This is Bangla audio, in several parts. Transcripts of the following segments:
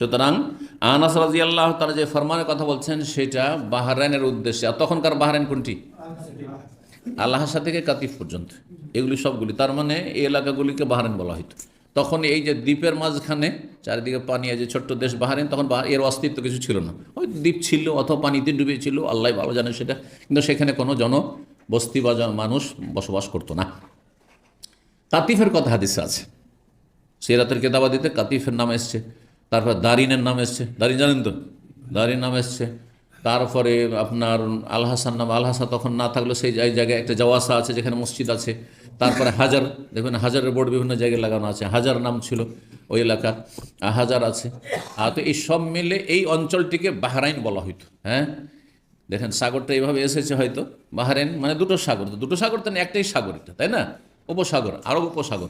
সুতরাং আনাস রাজি আল্লাহ তারা যে ফরমানের কথা বলছেন, সেটা বাহারাইনের উদ্দেশ্যে। আর তখনকার বাহারাইন কোনটি? আল্লাহাসা থেকে কাতিফ পর্যন্ত। এগুলি সবগুলি। তার মানে এই এলাকাগুলিকে বাহারাইন বলা হতো তখন এই যে দ্বীপের মাঝখানে চারিদিকে পানি আছে ছোট্ট দেশ বাহারাইন, তখন বা- এর অস্তিত্ব কিছু ছিল না। ওই দ্বীপ ছিল, অথবা পানিতে ডুবে ছিল আল্লাহ ভালো জানে সেটা। কিন্তু সেখানে কোনো জনবস্তি বা জন- মানুষ বসবাস করতো না। কাতিফের কথা হাদিসে আছে। সিরাতের কেতাবাদিতে কাতিফের নাম এসছে। তারপর দারিনের নাম এসছে। দারিন জানেন তো? দারিন নাম এসছে। তারপরে আপনার আলহাসান নাম আলহাসা তখন না থাকলেও সেই জায়- জায়গায় একটা জওয়াসা আছে যেখানে মসজিদ আছে। তারপরে হাজার দেখবেন হাজারের বোর্ড বিভিন্ন জায়গায় লাগানো আছে। হাজার নাম ছিল ওই এলাকার হাজার আছে। আর তো এই সব মিলে এই অঞ্চলটিকে বাহরাইন বলা হইতো। হ্যাঁ? দেখেন সাগরটা এইভাবে এসেছে হয়তো। বাহারেন মানে দুটো সাগর। দুটো সাগর তো একটাই সাগর তাই না? উপসাগর আরব উপসাগর।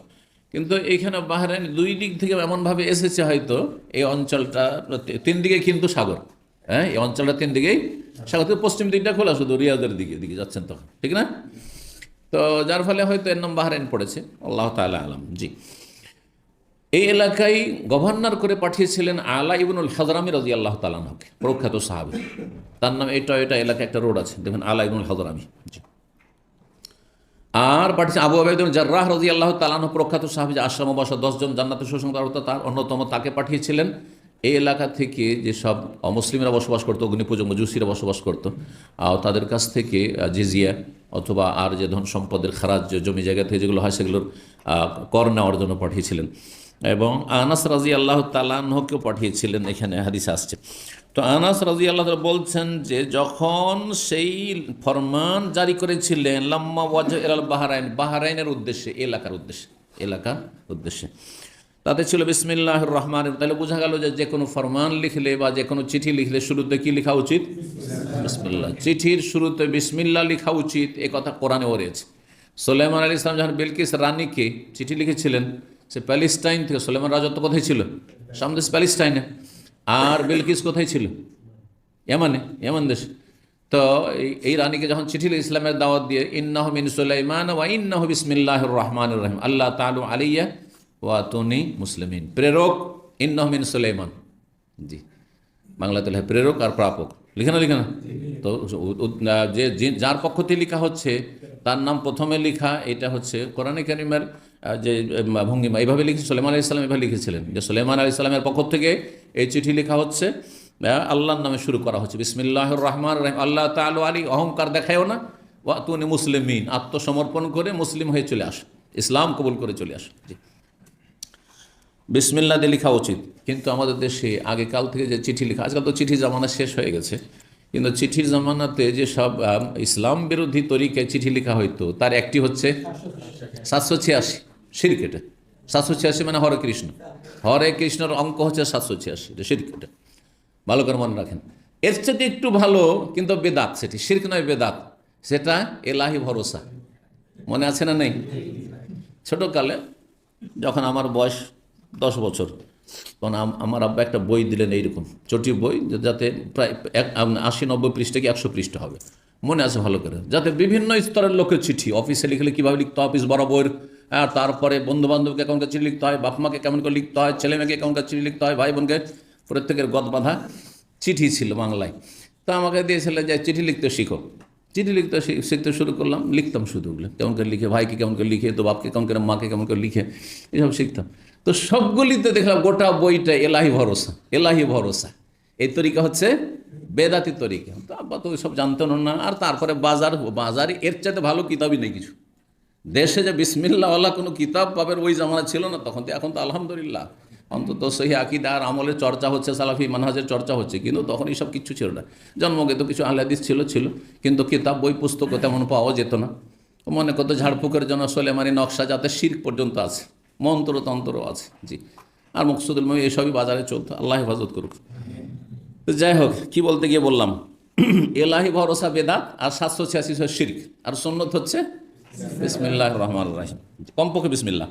কিন্তু এইখানে বাহারেন দুই দিক থেকে এমনভাবে এসেছে হয়তো, এই অঞ্চলটা, তিন দিকে কিন্তু সাগর হ্যাঁ? এই অঞ্চলটা তিন দিকেই সাগর পশ্চিম দিকটা খোলা, শুধু রিয়াদের দিকে দিকে যাচ্ছেন তখন, ঠিক না? তো যার ফলে হয়তো এর নাম বাহারেন পড়েছে, আল্লাহ তাআলা আলাম, জি। এই এলাকায় গভর্নর করে পাঠিয়েছিলেন আলা ইবনুল হাজরামি রাজি আল্লাহ তালানহকে প্রখ্যাত সাহাবি। তার নাম, এটা এটা এলাকায় একটা রোড আছে, দেখুন, আলা ইবনুল হাজরামি। আর পাঠিয়েছে আবু আবেদন জার্রাহ রাজি আল্লাহ তালানহ প্রখ্যাত সাহেব যে আশ্রম বসা দশজন জান্নাতের সুসংবাদ তার অন্যতম তাকে পাঠিয়েছিলেন। এই এলাকা থেকে যেসব অমুসলিমরা বসবাস করতো অগ্নিপুজো মজুসিরা বসবাস করতো তাদের কাছ থেকে জিজিয়া অথবা আর যে ধন সম্পদের খারাজ, যে জমি জায়গা থেকে যেগুলো হয়, সেগুলোর কর নেওয়ার জন্য পাঠিয়েছিলেন। এবং আনাস রাজি আল্লাহ তালানহকেও পাঠিয়েছিলেন, এখানে হাদিস আসছে। তো আনাস রাজি আল্লাহ বলছেন যে, যখন সেই ফরমান জারি করেছিলেন, লাম্মা ওয়াজ এরাল বাহারাইন, বাহারাইনের উদ্দেশ্যে, এলাকার উদ্দেশ্যে এলাকার উদ্দেশ্যে, তাতে ছিল বিসমিল্লাহ রহমান তাহলে বোঝা গেল যে কোনো ফরমান লিখলে বা যে কোনো চিঠি লিখলে শুরুতে কি লেখা উচিত? বিসমিল্লাহ। চিঠির শুরুতে বিসমিল্লাহ লেখা উচিত, এ কথা কোরআনেও রয়েছে। সোলেমান আলী ইসলাম যখন বিলকিস রানীকে চিঠি লিখেছিলেন সে প্যালেস্টাইন থেকে সোলেমান রাজত্ব কোথায় ছিল? সামদেশ প্যালেস্টাইনে। আর বিলকিস কোথায় ছিল? ইয়ামানে, ইয়ামান দেশ। তো এই- রানীকে যখন চিঠি ইসলামের দাওয়াত দিয়ে, ইন্নাহ মিন সুলাইমান ওয়া ইন্নাহ বিসমিল্লাহ রহমান রহিম। আল্লাহ তালু আলিয়া ওয়া তুনি মুসলিমিন। প্রেরক, ইন্নাহ মিন সুলাইমান। জি। বাংলাতে লেখা প্রেরক আর প্রাপক। লিখে না লিখে না? তো যে- যার পক্ষ থেকে লেখা হচ্ছে তার নাম প্রথমে লিখা এটা হচ্ছে কোরআনে কারিমের যে ভঙ্গিমা। এইভাবে লিখে সুলেমান আলী ইসলাম এভাবে লিখেছিলেন যে সুলেমান আলী ইসলামের পক্ষ থেকে এই চিঠি লেখা হচ্ছে আল্লাহর নামে শুরু করা হচ্ছে। বিসমিল্লাহ রহমান রহিম। আল্লাহ তালু আলী, অহংকার দেখায়ও না। ওয়া তুনি মুসলিমিন। আত্মসমর্পণ করে মুসলিম হয়ে চলে আস। ইসলাম কবুল করে চলে আস। বিসমিল্লা দিয়ে লেখা উচিত। কিন্তু আমাদের দেশে আগেকাল থেকে যে চিঠি লেখা, আজকাল তো চিঠি জামানা শেষ হয়ে গেছে। কিন্তু চিঠির জামানাতে যে সব ইসলাম বিরোধী তরিকায় চিঠি লেখা হইতো, তার একটি হচ্ছে সাতশো ছিয়াশি শিরক এটা সাতশো ছিয়াশি মানে হরে কৃষ্ণ। হরে কৃষ্ণর অঙ্ক হচ্ছে সাতশো ছিয়াশি, এটা শিরক এটা ভালো করে মনে রাখেন। এর চেয়ে একটু ভালো কিন্তু বেদাত সেটি শির্ক নয় বেদাত, সেটা এলাহি ভরসা। মনে আছে না নেই? ছোটোকালে যখন আমার বয়স দশ বছর তখন আমার আব্বা একটা বই দিলেন এইরকম চটি বই যাতে প্রায় এক আশি নব্বই পৃষ্ঠা কি একশো পৃষ্ঠা হবে। মনে আছে ভালো করে। যাতে বিভিন্ন স্তরের লোকের চিঠি অফিসে লিখলে কীভাবে লিখতে হয় অফিস বরাবর হ্যাঁ তারপরে বন্ধু বান্ধবকে কেমন চিঠি লিখতে হয় বাপ মাকে কেমন করে লিখতে হয়, ছেলে মেয়েকে কেমন করে চিঠি লিখতে হয়, ভাই বোনকে, প্রত্যেকের গদ বাঁধা চিঠি ছিল বাংলায়। তা আমাকে দিয়েছিল যে চিঠি লিখতে শিখো। চিঠি লিখতে শিখতে শুরু করলাম, লিখতাম শুধু ওগুলো। কেমন করে লিখে, ভাইকে কেমন করে লিখে, তো বাপকে কেমন করে, মাকে কেমন করে লিখে, এসব শিখতাম। তো সবগুলিতে দেখলাম গোটা বইটা এলাহি ভরসা এলাহি ভরসা। এই তরিকা হচ্ছে বেদাতি তরিকা। তো আব্বা তো সব জানতেন না আর তারপরে বাজার, বাজারে, এর চাইতে ভালো কিতাবই নেই কিছু। দেশে যে বিসমিল্লাওয়ালা কোনো কিতাব পাবের ওই জামানা ছিল না, তখন তো, এখন তো আলহামদুলিল্লাহ। অন্তত সেই আকিদার আর আমলের চর্চা হচ্ছে, সালাফি মানহাজের চর্চা হচ্ছে, কিন্তু তখন এইসব কিছু ছিল না। জন্মকে তো কিছু আহলাদিস ছিল ছিল, কিন্তু কিতাব, বই পুস্তক তেমন পাওয়া যেত না। মনে করতো ঝাড়ফুকের জন্য সোলেমানি নকশা যাতে শির্ক পর্যন্ত আছে মন্ত্র তন্ত্রও আছে, জি। আর মকসুদুল মহি এসবই বাজারে চলতো, আল্লাহ হেফাজত করুক। তো যাই হোক, কী বলতে গিয়ে বললাম? এলাহি ভরসা বেদাত আর সাতশো ছিয়াশি শির্ক, আর সন্ন্যত হচ্ছে বিসমিল্লাহ রহমান রাহিম। কমপক্ষে বিসমিল্লাহ।